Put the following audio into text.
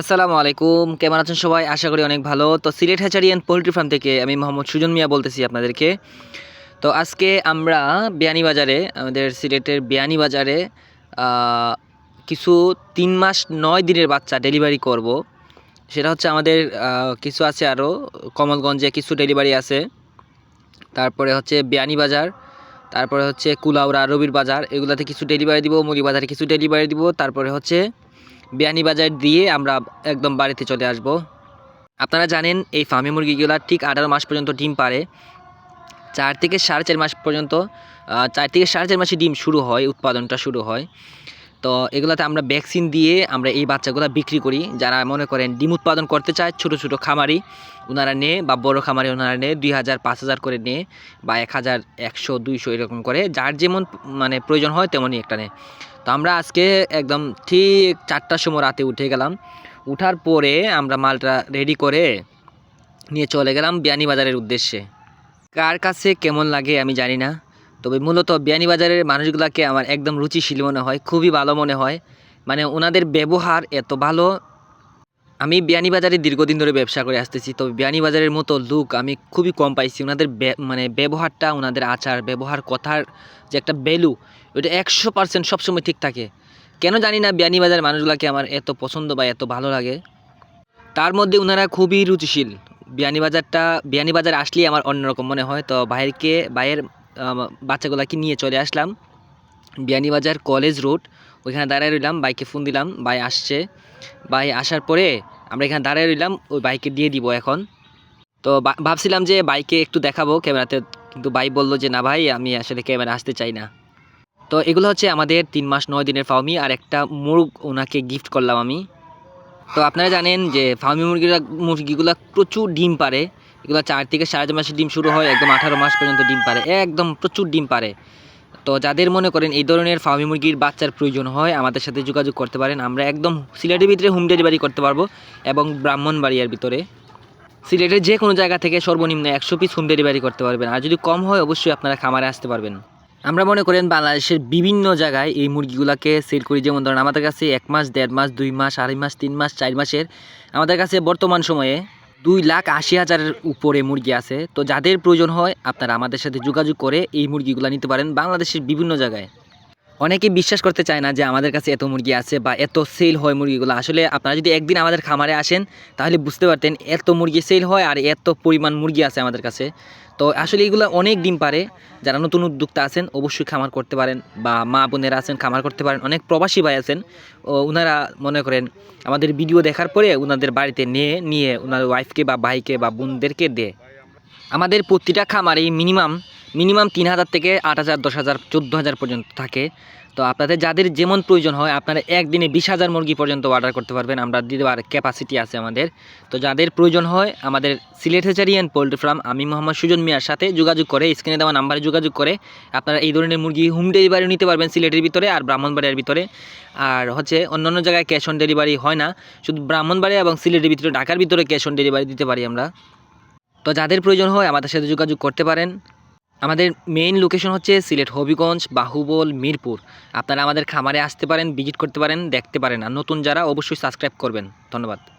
আসসালামু আলাইকুম। কেমন আছেন সবাই? আশা করি অনেক ভালো। তো Sylhet hatchery and poultry farm থেকে আমি মোহাম্মদ সুজন মিয়া বলতেছি আপনাদেরকে। তো আজকে আমরা বিয়ানীবাজারে, আমাদের সিলেটের বিয়ানীবাজারে কিছু তিন মাস নয় দিনের বাচ্চা ডেলিভারি করব। সেটা হচ্ছে আমাদের কিছু আছে আরও কমলগঞ্জে কিছু ডেলিভারি আছে। তারপরে হচ্ছে বিয়ানীবাজার, তারপরে হচ্ছে কুলাউড়া, রবির বাজার, এগুলাতে কিছু ডেলিভারি দিব মুড়ি বাজারে কিছু ডেলিভারি দিব, তারপরে হচ্ছে বিয়ানীবাজার দিয়ে আমরা একদম বাড়িতে চলে আসব। আপনারা জানেন, এই ফার্মি মুরগিগুলা ঠিক আঠারো মাস পর্যন্ত ডিম পারে চার থেকে সাড়ে চার মাস পর্যন্ত চার থেকে সাড়ে চার মাসে ডিম শুরু হয়, উৎপাদনটা শুরু হয়। তো এগুলাতে আমরা ভ্যাকসিন দিয়ে আমরা এই বাচ্চাগুলো বিক্রি করি। যারা মনে করেন ডিম উৎপাদন করতে চায়, ছোট ছোট খামারি ওনারা নেয় বা বড় খামারি ওনারা নেয় দুই হাজার, পাঁচ হাজার করে নেয় বা এক হাজার, একশো, দুইশো এরকম করে। যার যেমন মানে প্রয়োজন হয় তেমনই একটা নেয় তো আমরা আজকে একদম ঠিক চারটার সময় রাতে উঠে গেলাম। উঠার পরে আমরা মালটা রেডি করে নিয়ে চলে গেলাম বিয়ানীবাজারের উদ্দেশ্যে। কার কাছে কেমন লাগে আমি জানি না। তবে মূলত বিয়ানীবাজারের মানুষগুলোকে আমার একদম রুচিশীল মনে হয় খুবই ভালো মনে হয়। মানে ওনাদের ব্যবহার এত ভালো। আমি বিয়ানীবাজারে দীর্ঘদিন ধরে ব্যবসা করে আসতেছি তবে বিয়ানীবাজারের মতো লুক আমি খুবই কম পাইছি। ওনাদের মানে ব্যবহারটা ওনাদের আচার ব্যবহার কথার যে একটা ভ্যালু ওটা একশো পার্সেন্ট সবসময় ঠিক থাকে। কেন জানি না বিয়ানীবাজারের মানুষগুলোকে আমার এত পছন্দ বা এত ভালো লাগে। তার মধ্যে ওনারা খুবই রুচিশীল। বিয়ানীবাজারটা বিয়ানীবাজার আসলেই আমার অন্যরকম মনে হয়। তো ভাইয়ের আম, বাচ্চাগুলাকে নিয়ে চলে আসলাম। বিয়ানীবাজার কলেজ রোড, ওইখানে দাঁড়ায় রইলাম, বাইকে ফোন দিলাম, ভাই আসছে। ভাই আসার পরে আমরা এখানে দাঁড়ায় রইলাম, ওই বাইকে দিয়ে দিব এখন। তো ভাবছিলাম যে বাইকে একটু দেখাবো ক্যামেরাতে, কিন্তু ভাই বলল যে না ভাই, আমি আসলে ক্যামেরা আসতে চাই না। তো এগুলো হচ্ছে আমাদের তিন মাস নয় দিনের ফার্মি আর একটা মুরগ ওনাকে গিফট করলাম আমি। তো আপনারা জানেন যে ফার্মি মুরগিরা মুরগিগুলো প্রচুর ডিম পারে এগুলো চার থেকে সাড়ে মাসে ডিম শুরু হয়, একদম আঠারো মাস পর্যন্ত ডিম পারে, একদম প্রচুর ডিম পারে। তো যাদের মনে করেন এই ধরনের ফার্মি মুরগির বাচ্চার প্রয়োজন হয়, আমাদের সাথে যোগাযোগ করতে পারেন। আমরা একদম সিলেটের ভিতরে হোম ডেলিভারি করতে পারব এবং ব্রাহ্মণবাড়িয়ার ভিতরে। সিলেটের যে কোনো জায়গা থেকে সর্বনিম্ন একশো পিস হোম ডেলিভারি করতে পারবেন। আর যদি কম হয়, অবশ্যই আপনারা খামারে আসতে পারবেন। আমরা মনে করেন বাংলাদেশের বিভিন্ন জায়গায় এই মুরগিগুলোকে সেল করি। যেমন ধরেন আমাদের কাছে এক মাস, দেড় মাস, দুই মাস, আড়াই মাস, তিন মাস, চার মাসের আমাদের কাছে বর্তমান সময়ে দুই লাখ আশি হাজারের উপরে মুরগি আছে। তো যাদের প্রয়োজন হয় আপনারা আমাদের সাথে যোগাযোগ করে এই মুরগিগুলো নিতে পারেন বাংলাদেশের বিভিন্ন জায়গায়। অনেকে বিশ্বাস করতে চায় না যে আমাদের কাছে এত মুরগি আছে বা এত সেল হয় মুরগিগুলো। আসলে আপনারা যদি একদিন আমাদের খামারে আসেন, তাহলে বুঝতে পারতেন এত মুরগি সেল হয় আর এত পরিমাণ মুরগি আছে আমাদের কাছে। তো আসলে এগুলো অনেক ডিম পারে, যারা নতুন উদ্যোক্তা আছেন, অবশ্যই খামার করতে পারেন বা মা বোনেরা আছেন, খামার করতে পারেন। অনেক প্রবাসী ভাই আছেন, ও ওনারা মনে করেন আমাদের ভিডিও দেখার পরে ওনাদের বাড়িতে নিয়ে নিয়ে ওনার ওয়াইফকে বা ভাইকে বা বোনদেরকে দেয়। আমাদের প্রতিটা খামারেই মিনিমাম মিনিমাম তিন হাজার থেকে আট হাজার, দশ হাজার, চোদ্দ হাজার পর্যন্ত থাকে। তো আপনাদের যাদের যেমন প্রয়োজন হয়, আপনারা একদিনে বিশ হাজার মুরগি পর্যন্ত অর্ডার করতে পারবেন। আমরা দিতে পার ক্যাপাসিটি আছে আমাদের। তো যাদের প্রয়োজন হয়, আমাদের Sylhet hatchery and poultry farm, আমি মোহাম্মদ সুজন মিয়ার সাথে যোগাযোগ করে, স্ক্রিনে দেওয়া নাম্বারে যোগাযোগ করে, আপনারা এই ধরনের মুরগি হোম ডেলিভারি নিতে পারবেন সিলেটের ভিতরে আর ব্রাহ্মণবাড়িয়ার ভিতরে। আর হচ্ছে অন্যান্য জায়গায় ক্যাশ অন ডেলিভারি হয় না। শুধু ব্রাহ্মণবাড়িয়া এবং সিলেটের ভিতরে, ঢাকার ভিতরে ক্যাশ অন ডেলিভারি দিতে পারি আমরা। তো যাদের প্রয়োজন হয়, আমাদের সাথে যোগাযোগ করতে পারেন। আমাদের মেইন লোকেশন হচ্ছে সিলেট, হবিগঞ্জ, বাহুবল, মিরপুর। আপনারা আমাদের খামারে আসতে পারেন ভিজিট করতে পারেন, দেখতে পারেন। আর নতুন যারা অবশ্যই সাবস্ক্রাইব করবেন। ধন্যবাদ।